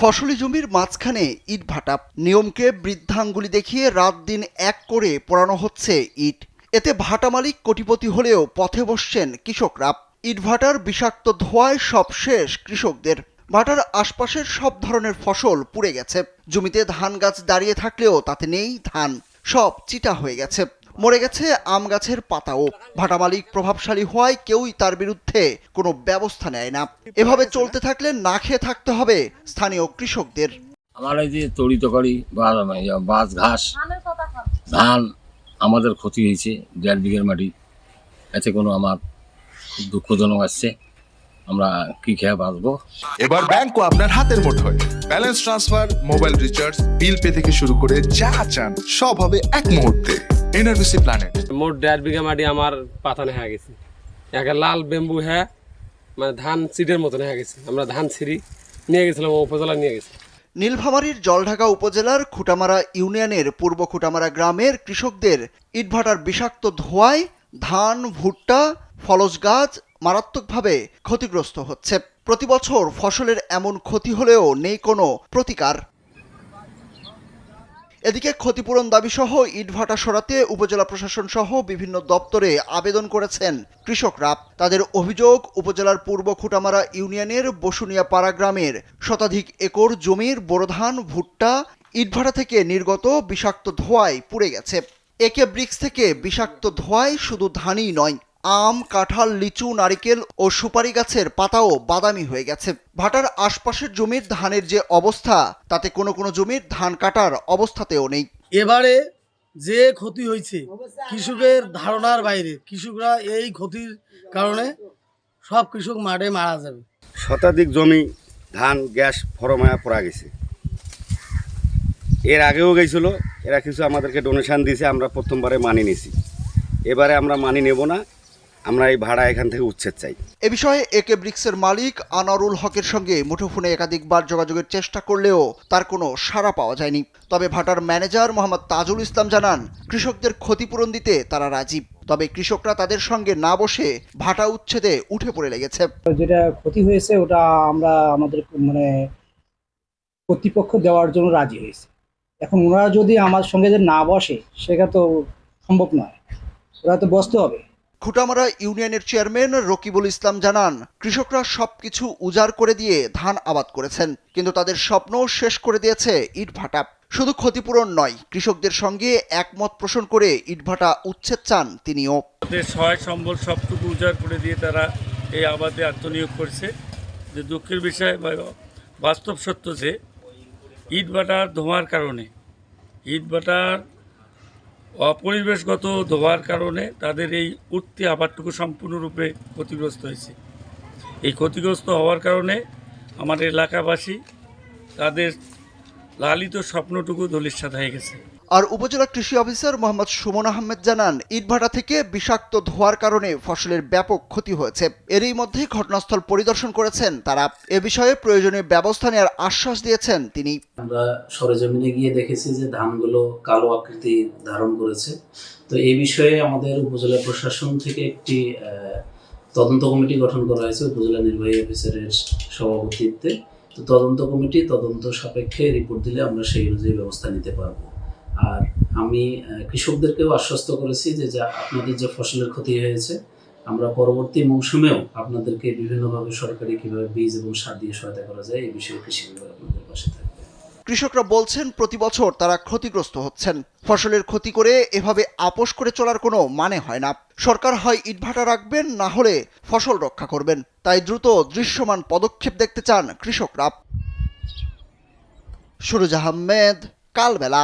ফসলি জমির মাঝখানে ইট ভাটা। নিয়মকে বৃদ্ধাঙ্গুলি দেখিয়ে রাত দিন এক করে পোড়ানো হচ্ছে ইট। এতে ভাটা মালিক কোটিপতি হলেও পথে বসছেন কৃষকরা। ইট ভাটার বিষাক্ত ধোঁয়ায় সব শেষ কৃষকদের। ভাটার আশপাশের সব ধরনের ফসল পুড়ে গেছে। জমিতে ধান গাছ দাঁড়িয়ে থাকলেও তাতে নেই ধান। সব চিটা হয়ে গেছে। মরে গেছে আম গাছের পাতাও ভাটা মালিক প্রভাবশালী হওয়ায় কেউই তার বিরুদ্ধে কোনো ব্যবস্থা নেয় না। এভাবে চলতে থাকলে না খেয়ে থাকতে হবে স্থানীয় কৃষকদের। আমার এই যে তরিতকারি বা বাস ঘাস, ধান আমাদের ক্ষতি হয়েছে দেড় বিঘের মাটি। এতে কোনো আমার দুঃখজনক আসছে। আমরা কি খেয়ে বাঁচবো? এবার ব্যাংকও আপনার হাতের মুঠোয়। Balance transfer mobile recharge bill pay থেকে শুরু করে যা চান সব হবে এক মুহূর্তে। NRBC Planet. মোট দেড় বিঘা মাটি আমার পাতানে হয়ে গেছে। একটা লাল বেম্বু হ্যাঁ মানে ধান সিডের মতন হয়ে গেছে। আমরা ধান ছিঁড়ি নিয়ে গেছিলাম উপজেলা নিয়ে গেছি। নীলফামারীর জলঢাকা উপজেলার খুটামারা ইউনিয়নের পূর্ব খুটামারা গ্রামের কৃষকদের ইটভাটার বিষাক্ত ধোঁয়ায় ধান ভুট্টা ফলস গাছ মারাত্মকভাবে ক্ষতিগ্রস্ত হচ্ছে। প্রতি বছর ফসলের এমন ক্ষতি হলেও নেই কোনো প্রতিকার। এদিকে ক্ষতিপূরণ দাবি সহ ইটভাটা সরাতে উপজেলা প্রশাসন সহ বিভিন্ন দপ্তরে আবেদন করেছেন কৃষকরা। তাদের অভিযোগ, উপজেলার পূর্ব খুটামারা ইউনিয়নের বসুনিয়া পাড়া গ্রামের শতাধিক একর জমির বোরো ধান, ভুট্টা, ইটভাটা থেকে নির্গত বিষাক্ত ধোঁয়ায় পুড়ে গেছে। একে ব্রিক্স থেকে বিষাক্ত ধোঁয়ায় শুধু ধানই নয় আম কাঁঠাল লিচু নারিকেল ও সুপারি গাছের পাতাও বাদামি হয়ে গেছে। ভাটার আশপাশের জমির ধানের যে অবস্থা তাতে কোনো কোনো জমির ধান কাটার অবস্থাতেও নেই। এবারে যে ক্ষতি হয়েছে কৃষকের ধারণার বাইরে কৃষকরা এই ক্ষতির কারণে সব কৃষক মাঠে মারা যাবে। শতাধিক জমি ধান গ্যাস ফরমায়া পড়া গেছে। এর আগেও গেছিল এরা কিছু আমাদেরকে ডোনেশন দিয়েছে আমরা প্রথমবারে মানি নিছি এবারে আমরা মানি নেব না আমরা এই ভাড়া এখান থেকে উচ্ছেদ চাই। এ বিষয়ে একে ব্রিক্সের মালিক আনারুল হকের সঙ্গে মুঠোফোনে একাধিকবার যোগাযোগের চেষ্টা করলেও তার কোনো সাড়া পাওয়া যায়নি। তবে ভাটার ম্যানেজার মোহাম্মদ তাজুল ইসলাম জানান কৃষকদের ক্ষতিপূরণ দিতে তারা রাজি। তবে কৃষকরা তাদের সঙ্গে না বসে ভাটা উচ্ছেদে উঠে পড়ে লেগেছে। যেটা ক্ষতি হয়েছে ওটা আমরা আমাদের মানে কর্তৃপক্ষ দেওয়ার জন্য রাজি হয়েছে। এখন ওনারা যদি আমার সঙ্গে যে না বসে সেটা তো সম্ভব নয়। ওরা তো বসতে হবে। খুটামারা ইউনিয়নের চেয়ারম্যান রকিবুল ইসলাম জানান, কৃষকরা সবকিছু উজাড় করে দিয়ে ধান আবাদ করেছেন, কিন্তু তাদের স্বপ্ন শেষ করে দিয়েছে ইটভাটা। শুধু ক্ষতিপূরণ নয়, কৃষকদের সঙ্গে একমত পোষণ করে ইটভাটা উচ্ছেদ চান তিনিও। সহায় সম্বল সবটুকু উজাড় করে দিয়ে তারা এই আবাদে আত্মনিয়োগ করছে। যে দুঃখের বিষয় বাস্তব সত্য যে ইটভাটার ধোঁয়ার কারণে, ইটভাটার অপরিবেশগত ধোয়ার কারণে তাদের এই উঠতি আবারটুকু সম্পূর্ণরূপে ক্ষতিগ্রস্ত হয়েছে। এই ক্ষতিগ্রস্ত হওয়ার কারণে আমাদের এলাকাবাসী তাদের লালিত স্বপ্নটুকু ধলিস্বাদ হয়ে গেছে। আর উপজেলা কৃষি অফিসার মোহাম্মদ সুমন আহমেদ জানান, ইটভাটা থেকে বিষাক্ত ধোয়ার কারণে ফসলের ব্যাপক ক্ষতি হয়েছে। এরই মধ্যে ঘটনাস্থল পরিদর্শন করেছেন তারা। এ বিষয়ে প্রয়োজনীয় ব্যবস্থা নেওয়ার আশ্বাস দিয়েছেন তিনি। আমরা সরেজমিনে গিয়ে দেখেছি যে ধানগুলো কালো আকৃতি ধারণ করেছে। তো এই বিষয়ে আমাদের উপজেলা প্রশাসন থেকে একটি তদন্ত কমিটি গঠন করা হয়েছে উপজেলা নির্বাহী অফিসারের সভাপতিত্বে। তো তদন্ত কমিটি তদন্ত সাপেক্ষে রিপোর্ট দিলে আমরা সেই অনুযায়ী ব্যবস্থা নিতে পারব। আর আমি কৃষকদেরকেও আশ্বস্ত করেছি যে যা আপনাদের যে ফসলের ক্ষতি হয়েছে, আমরা পরবর্তী মৌসুমেও আপনাদেরকে বিভিন্নভাবে সরকারি কীভাবে বীজ এবং সার দিয়ে সহায়তা করা যায়, এই বিষয়ে কৃষি বিভাগ আপনাদের পাশে থাকবে। কৃষকরা বলছেন, প্রতি বছর তারা ক্ষতিগ্রস্ত হচ্ছেন। ফসলের ক্ষতি করে এভাবে আপোষ করে চলার কোনো মানে হয় না। সরকার হয় ইটভাটা রাখবেন, না হলে ফসল রক্ষা করবেন। তাই দ্রুত দৃশ্যমান পদক্ষেপ দেখতে চান কৃষকরা। সুরজ আহমেদ, কালবেলা।